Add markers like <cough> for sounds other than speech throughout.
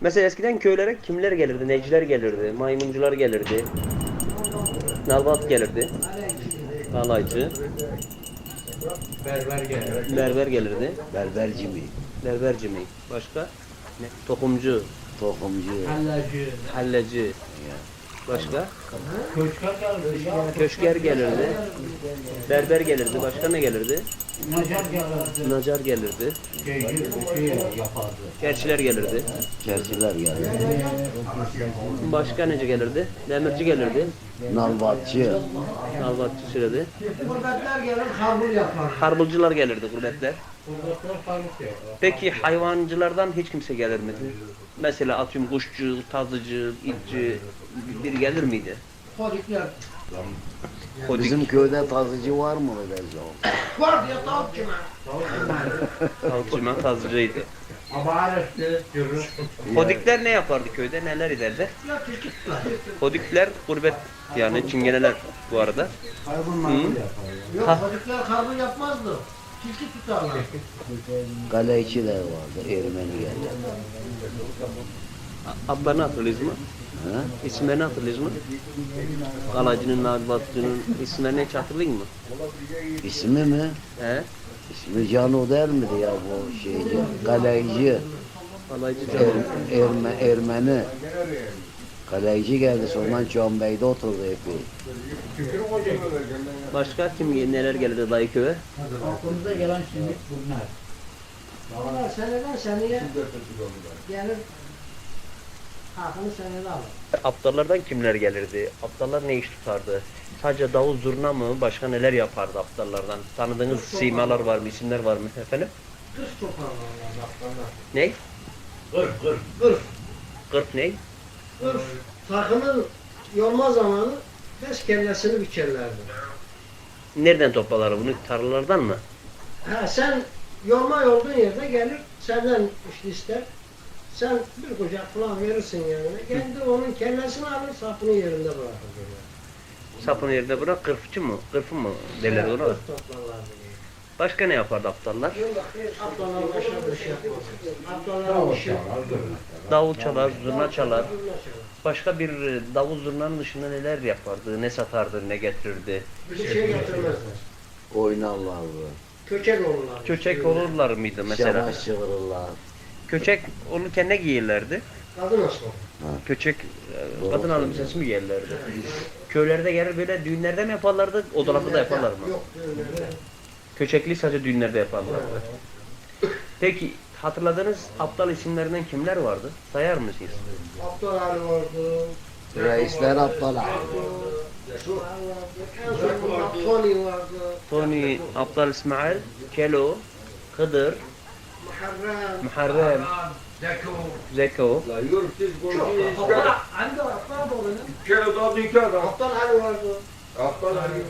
Mesela eskiden köylere kimler gelirdi? Neciler gelirdi, maymuncular gelirdi. Nalbat gelirdi. Alaycı. Berber gelir. Berber gelirdi. Berberci mi? Berberci mi? Başka? Ne? Tokumcu, Tohumcu. Hallacı. halleci. Başka? Köşker gelirdi. Köşker gelirdi. Berber gelirdi. Başka ne gelirdi? Nacar gelirdi. Nacar gelirdi. Şey yapardı. Gerçiler gelirdi. Çerçiler geldi. Başka nece gelirdi? Demirci gelirdi. Nalbatçı. Nalbatçı söyledi. Gurbetler gelir, harbul yapar. Harbulcular gelirdi gurbetler. Gurbetler harbul yapar. Peki hayvancılardan hiç kimse gelir miydi? Mesela atıyorum kuşçu, tazıcı, itçi biri gelir miydi? Kodikler. Kodik. Bizim köyde tazıcı var mı öyle zaman? Var ya tavuk kime? Tavukçuman tazıcıydı. Kodikler ne yapardı köyde? Neler? Ya tutar. Kodikler gurbet yani çingeneler bu arada. Hı. marbul yapar. Yok kodikler harbul yapmazdı. Kaleciler vardı. Ermeni geldi. Adlarını hatırlıyoruz mu? Ha? İsimlerini hatırlıyoruz mu? Kalacının, nalbatçının isimlerini hiç hatırlıyor mu? İsmi mi? He? İsmi Cano der miydi ya bu şeyci? Kaleci. Kalaycı Er, canım. Erme, Ermeni. Kaleci geldi sonra Can Bey'de oturdu epey. Başka kim neler gelirdi dayı köye? Aklımıza gelen şimdi bunlar. Onlar seneden seneye gelir. Hakkını senede alır. Aptallardan kimler gelirdi? Aptallar ne iş tutardı? Sadece davul zurna mı? Başka neler yapardı aptallardan? Tanıdığınız simalar var mı? isimler var mı efendim? Kız toparlarlar baklarlar. Ne? Kır kır. Kır. Kırk ne? Kır. Takımın yorma zamanı beş kellesini biçerlerdi. Nereden toplalar bunu? Tarlalardan mı? Ha sen yorma olduğun yerde gelir senden işte ister. Sen bir kucak falan verirsin yanına. Kendi onun kellesini alır sapını yerinde bırakır. Sapını yerine bırak kırfçı mı? Kırfı mı derler ona? kız toplarlardı. Başka ne yapardı aptallar? Ablalar başa bir şey yapmaz. Bir şey Davul çalar, zurna çalar. Başka bir e, davul zurnanın dışında neler yapardı? Ne satardı, ne getirirdi? Bir şey getirmezler. Oynarlardı. Köçek olurlar. Köçek olurlar mıydı mesela? Şabaş çığırırlar. Köçek olurken ne giyirlerdi? Kadın asma. Köçek e, kadın elbisesi mi giyerlerdi? Köylerde gelir böyle düğünlerde mi yaparlardı? Odalarda da yaparlar mı? Yok düğünlerde. Köçekli sadece düğünlerde yaparlardı. Peki hatırladığınız aptal isimlerinden kimler vardı? Sayar mısınız? Abdal Ali vardı. Reisler aptal sonunda Tony vardı. Tony, Aptal İsmail, Kelo, Hıdır, Muharrem. Muharrem, Zeko, La yürü siz. Bir kere adam. Abdal Ali vardı. Aptal Ali.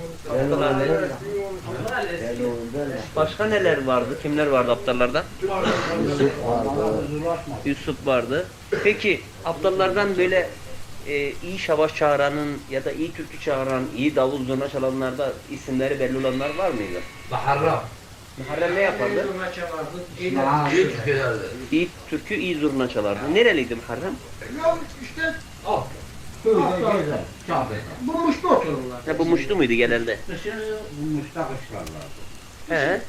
Başka neler vardı? Kimler vardı aptallardan? Yusuf vardı. Yusuf vardı. Peki aptallardan böyle e, iyi şavaş çağıranın ya da iyi türkü çağıran, iyi davul zurna çalanlarda isimleri belli olanlar var mıydı? Baharram. Muharrem ne yapardı? İyi türkü, iyi zurna çalardı. Nereliydi Muharrem? Ya işte Al. Abdal. Çağatay. Bu muşta otururlar. Ha, bu Muşlu muydu genelde? Kışını bulmuşta kışlarlardı. He,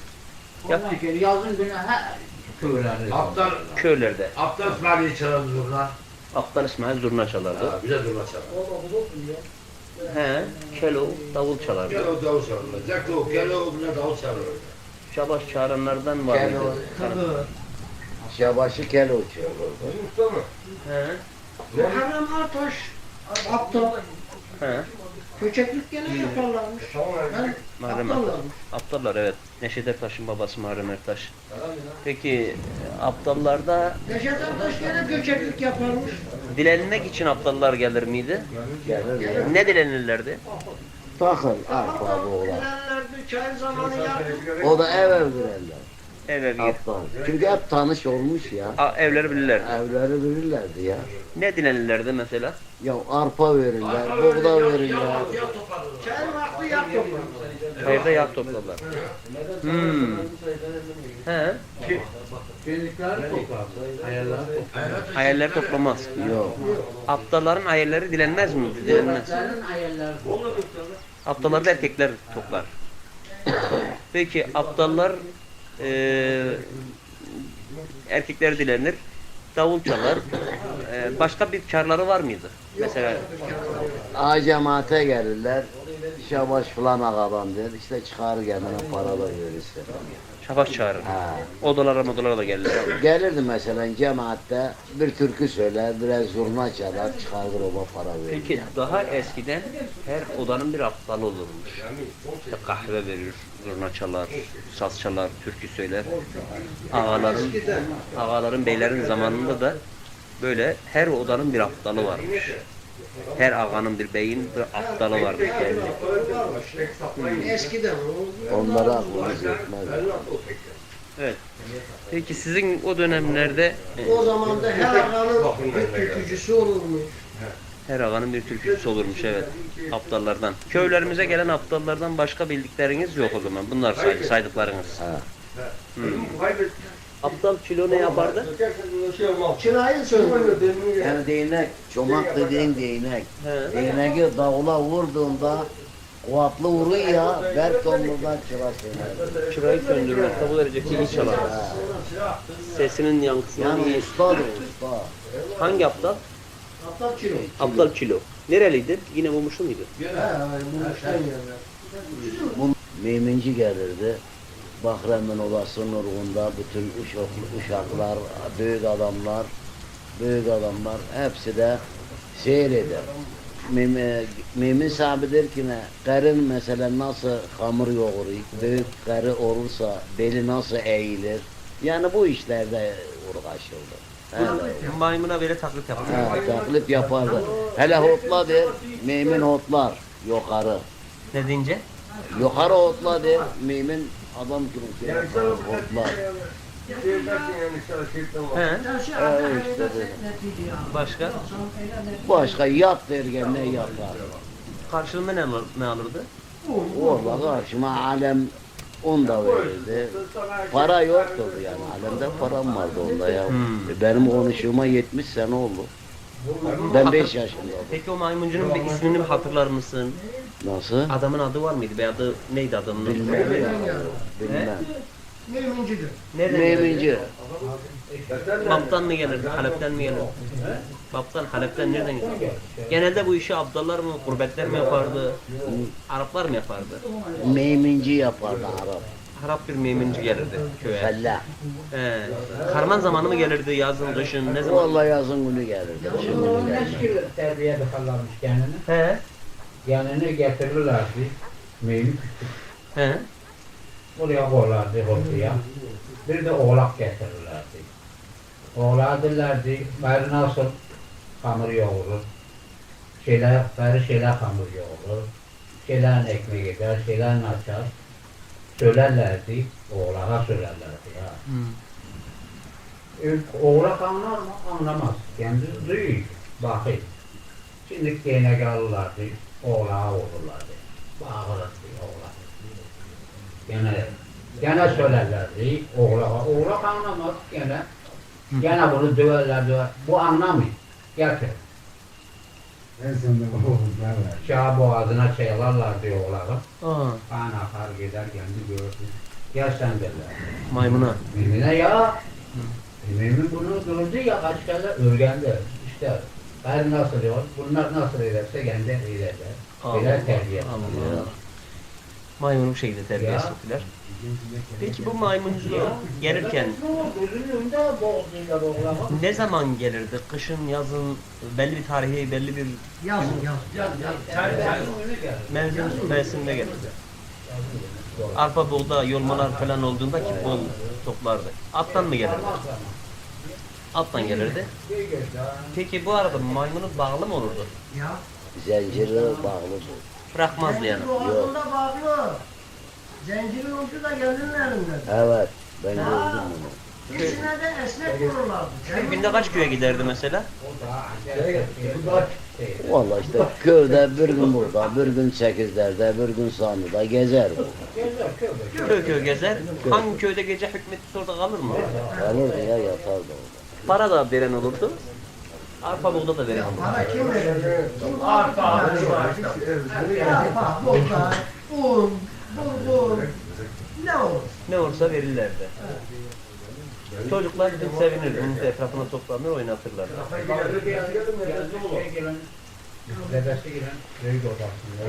Ondan sonra yazın günü her köylerde. Aptal, köylerde. aptal İsmail'i çalan zurna. Aptal İsmail zurna çalardı. Ha, bize zurna çalar. He, kelo davul çalardı. Gel o davul çalarlar. Zeklo, gel o buna davul çalarlar. Şabaş çağıranlardan var mıydı? Kelo. Tanı- Şabaşı kel uçuyor. Mustafa mı? He, Muharrem Artaş. Abdal. he. Köçeklik gene yaparlarmış. Ben Muharrem aptallarmış. Aptallar evet. Neşet Ertaş'ın babası Muharrem Ertaş. Peki e, aptallarda Neşet Ertaş gene köçeklik yaparmış. dilenmek için aptallar gelir miydi? Gelir. Ne dilenirlerdi? Takıl arpa bu oğlan. Bilenlerdi, çay zamanı yakın. O da ev ev verirler. Ev ev. Çünkü hep tanış olmuş ya. A, evleri bilirler. Evleri verirlerdi ya. Ne dilenirlerdi mesela? Ya arpa verirler, buğda verirler. Çay vakti yak toplarlar. Çayırda yağ toplarlar. Hmm. He. Günlükleri toplar. Hayaller toplar. Hayalleri toplamaz. Yok. Aptalların hayalleri dilenmez mi? Dilenmez. Aptalları da erkekler toplar. Peki aptallar eee erkekler dilenir. Davul çalar. Eee, başka bir karları var mıydı? Mesela A cemaate gelirler. Şabaş falan ağadan der. İşte çıkar kendine para da verirse. Şafak çağırır. Ha. Odalara modalara da gelirler. Gelirdi mesela cemaatte bir türkü söyler, biraz zurna çalar, çıkarır ona para verir. Peki daha eskiden her odanın bir aptalı olurmuş. İşte kahve verir, zurna çalar, saz çalar, türkü söyler. Ağaların, ağaların, beylerin zamanında da böyle her odanın bir aptalı varmış. Her ağanın bir beyin bir aptalı varmış. belli. Eskiden o. Onlara aklımız yetmez. Evet. Peki sizin o dönemlerde O zaman da her ağanın bir türkücüsü olurmuş. her ağanın bir türküsü olurmuş evet. Aptallardan. Köylerimize gelen aptallardan başka bildikleriniz yok o zaman. Bunlar say saydıklarınız. Ha. Aptal kilo ne yapardı? Çınayı söndü. Yani değnek, çomak dediğin değnek. He. Değneği davula vurduğunda kuvvetli vuruyor ya, berk omurdan çıra söner. Çırayı söndürmek kabul edecek iyi çalar. Sesinin yankısını Yani iyi. ustadır usta. Hangi aptal? Aptal kilo. Aptal kilo. Nereliydi? Yine bulmuştu muydu? Ha, bu işten yerler. Bu müminci gelirdi. Bahremin Ovası'nın urğunda bütün uşak, uşaklar, büyük adamlar, büyük adamlar hepsi de seyreder. Mümin, mümin sahibidir ki ne? Karın mesela nasıl hamur yoğurur, büyük karı olursa beli nasıl eğilir. Yani bu işlerde uğraşıldı. Öyle. Maymuna böyle taklit yaptı. Ha, taklit yapardı. Hele hotla der, mümin hotlar yukarı. Ne deyince? Yukarı otla der, mümin adam gibi şey yapar, hotlar. He. Evet işte. Başka? Başka yat derken ne yapar? Karşılığında ne, alır- ne alırdı? Orada karşıma alem un da verirdi. Para yoktu yani. Alemde param vardı onda ya. Hmm. E, Benim konuşuğuma 70 sene oldu. Ben 5 yaşındaydım. Peki o maymuncunun bir ismini hatırlar mısın? Nasıl? Adamın adı var mıydı? Veya adı neydi adamın? adı? Bilmem. Bilmem. Nereden gelirdi? Müminci. Baptan mı gelirdi? Halep'ten mi gelirdi? Baptan, Halep'ten nereden gelirdi? Genelde bu işi abdallar mı, gurbetler mi yapardı? Araplar mı yapardı? Müminci yapardı Arap. Arap bir müminci gelirdi köye. Fellah. He. Karman zamanı mı gelirdi? Yazın, kışın, ne zaman? Vallahi yazın günü gelirdi. Kışın günü terbiye bakarlarmış kendini. He. Kendini getirirlerdi. Meyli küçük. He. Oraya koyarlardı ortaya. Bir de oğlak getirirlerdi. Oğlağa derlerdi, bari nasıl hamur yoğurur. Şeyler, bari şeyler hamur yoğurur. Şeylerin ekmeği gider, şeylerin açar. Söylerlerdi, oğlağa söylerlerdi ya. Hmm. Oğlak anlar mı? Anlamaz. Kendi duyuyor, bakıyor. Şimdi değnek alırlardı, oğlağa vururlardı. Bağırırdı oğlak. Gene, gene söylerlerdi oğlağa. Oğlak anlamaz gene. Gene bunu döverler döver. Bu anlamıyor. Şah boğazına çaylarlardı oğlağı. Aa, Kan akar gider kendi gördü. Gel sen derler. maymuna. Mümine ya. Mümin bunu gördü ya kaç kere örgendi. İşte her nasıl diyor, bunlar nasıl ederse kendi ederler. Böyle terbiye. Allah Allah. Maymunu bu şekilde terbiye ettiler. Peki bu maymunculuğa gelirken ne zaman gelirdi? Kışın, yazın, belli bir tarihi, belli bir Yazın yazın. mevsim, mevsimde gelirdi. Arpa, buğda, yolmalar falan olduğunda ki bol toplardı. Attan mı gelirdi? Attan gelirdi. Peki bu arada maymunu bağlı mı olurdu? Ya. Zinciri bağlı bu. Bırakmazdı yani. Boğazında bağlı. Zencirin ucu da gelinin elinde. Evet, ben gördüm bunu. İkisine de esnek vururlardı. Bir günde kaç köye giderdi mesela? Vallahi işte köyde bir gün burada, bir gün Sekizler'de, bir gün Sandı'da gezer bu. Köy köy gezer. Hangi köyde gece hükmetti orada kalır mı? Kalırdı ya yatardı orada. Para da veren olurdu. Arpa buğda da olurdu. Bana kim verir? Arpa Arpa, buğday, un, bulgur, ne olur? Ne olursa verirlerdi. Çocuklar bütün sevinirdi. Onun etrafına toplanır odasında.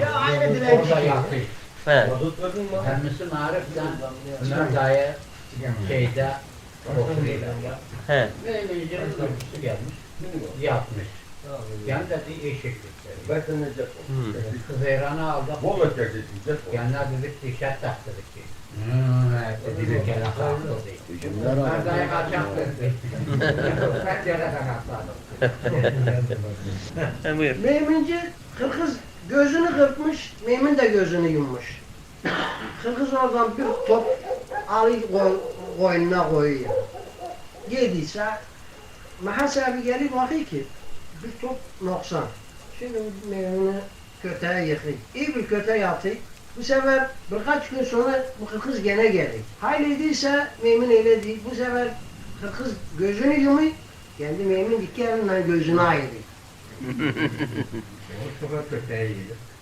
Ya aynı dilenci. He. Kendisi Marif'ten Ömer dayı şeyde oturuyorlar. He. Öyküsü gelmiş. Yatmış. Yani dedi eşeklikleri. Beklenecek o. Hmm. Kız Eyran'ı aldık. Bol edecek. Yanına dedik taktırdık ki. Dedi kere kalktı dedi. Hücumlar Ömer ama. dayı kaçak dedi. Ben yere <laughs> kanatladım. <laughs> Buyur. Meyminci kırkız gözünü kırpmış, Meymin de gözünü yummuş. Kırkız oradan bir top koy, koynuna koyuyor. Yediyse Mahas abi gelip bakıyor ki bir top noksan. Şimdi Meymin'i köteğe yıkıyor. İyi bir kötü atıyor. Bu sefer birkaç gün sonra bu kırkız gene gelir. Hayliyse Meymin öyle değil. Bu sefer kırkız gözünü yumuyor. Kendi Meymin iki elinden gözünü yedi.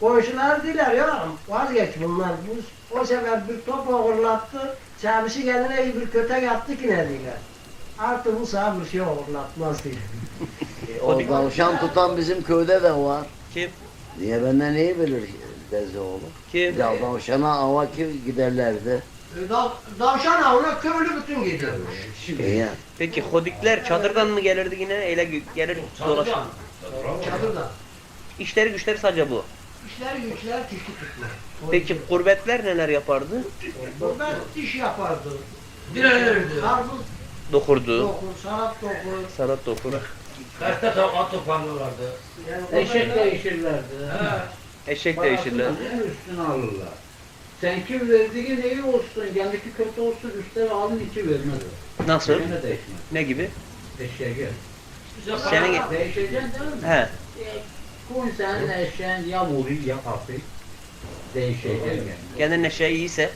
Komşular diler ya vazgeç bunlar. Bu, o sefer bir top uğurlattı. Servisi kendine bir kötek yaptı ki ne diyorlar. Artık bu sağ bir şey uğurlatmaz diyor. <laughs> O tavşan tutan bizim köyde de var. Kim? Niye benden iyi bilir Dezi oğlu? Kim? Ya tavşana ava ki giderlerdi. Da, davşan avına köylü bütün gidiyormuş. İyi. Peki hodikler çadırdan mı gelirdi yine? Eyle gö- gelir dolaşır. Çadırda. İşleri güçleri sadece bu. İşler güçler tilki tutma. Peki gurbetler neler yapardı? Burada iş yapardı. Direnirdi. Karpuz Dokurdu. dokur, sanat dokur. Sanat dokur. Kaçta tavuk toparlarlardı. Yani Eşek değişirlerdi. Eşek değişirler. Parasını üstüne alırlar. Sen kim verdiğin iyi olsun, kendiki kötü olsun, üstüne alın içi vermez. Nasıl? Yine değişmez. Ne gibi? Eşeğe gel. Senin Değişeceksin değil mi? he. Kun senin eşeğin ya vuruyor ya kapıyor. Değişeceksin yani. Kendinin eşeği iyiyse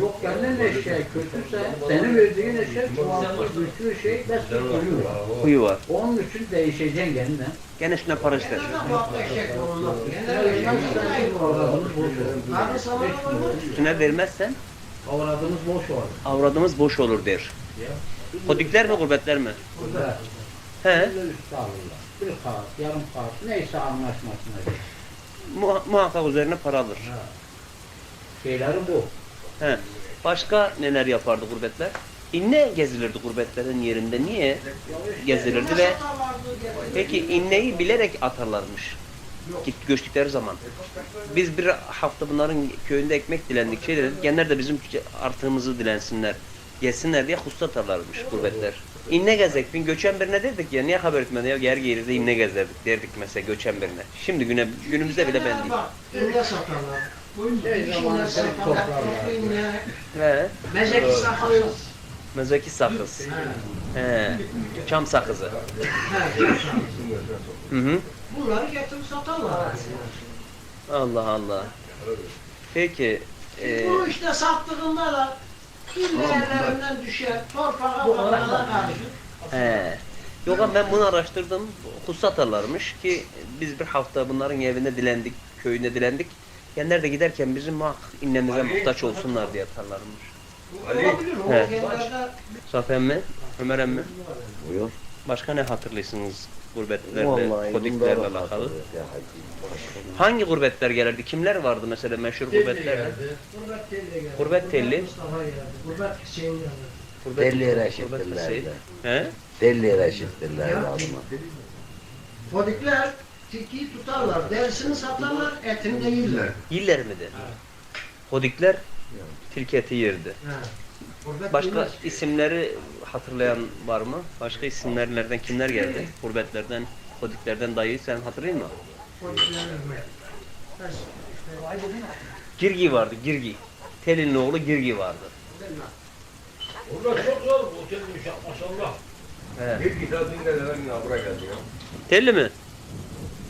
Yok kendin eşeği kötüse, senin verdiğin eşek çoğaltır, güçlü şey, besle koyuyor. huyu var. Onun için değişeceksin kendine. Gene üstüne para ister. bu hafta eşek yolunda. Vermezsen avradımız boş olur. Karnı samanı koymuş. Üstüne vermezsen Avradımız boş olur. avradımız boş olur der. Hodikler mi gurbetler mi? Burada He. bir kağıt, yarım kağıt, neyse anlaşmasına göre. Mu- muhakkak üzerine para alır. Ha. Şeyleri bu. He. Başka neler yapardı gurbetler? İnne gezilirdi gurbetlerin yerinde. Niye gezilirdi ve peki inneyi bilerek atarlarmış. Git göçtükleri zaman. Biz bir hafta bunların köyünde ekmek dilendik şey dedik. Genler de bizim artığımızı dilensinler. Yesinler diye husta atarlarmış gurbetler. İnne gezek. Bin göçen birine dedik ya niye haber etmedi ya ger geride inne gezerdik derdik mesela göçen birine. Şimdi güne, günümüzde bile ben değil. Satarlar. Şey İşine zamanı seni satarlar. toplarlar. ünlü, He. Mezeki sakız. Mezaki sakız. He. Çam sakızı. Hı hı. Bunları getirip satarlar. Allah Allah. Peki. E, Bu işte sattığında da illa ellerinden düşer, torpağa bakana karışır. he. Yok ama ben bunu araştırdım. Atarlarmış ki biz bir hafta bunların evinde dilendik, köyünde dilendik. Genler de giderken bizim muhak innemize muhtaç olsunlar diye atarlarmış. O He. Safi emmi, Ömer emmi. Buyur. Başka ne hatırlıyorsunuz gurbetlerle, kodiklerle alakalı? Hangi gurbetler gelirdi? Kimler vardı mesela meşhur gurbetlerden? Gurbet telli geldi. Gurbet telli. Gurbet Hüseyin geldi. Gurbet, Telli gurbet Reşit'tirler Hüseyin. de. He? Telli Reşit'tirler Ya. adına. Kodikler tilkiyi tutarlar, derisini satarlar, etini de yerler. Yiller miydi? Hodikler tilki eti yerdi. Gurbet Başka isimleri hatırlayan var mı? Başka isimlerden kimler geldi? Gurbetlerden, hodiklerden dayı sen hatırlıyor musun? Kodikler vermez. Bes, işte, Girgi vardı, Girgi. Telin oğlu Girgi vardı. Orada çok zor. Bu otel uşak maşallah. He. Bir kitabın da ben buraya geldi ya. Telli mi?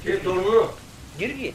Şey torunu Gir git.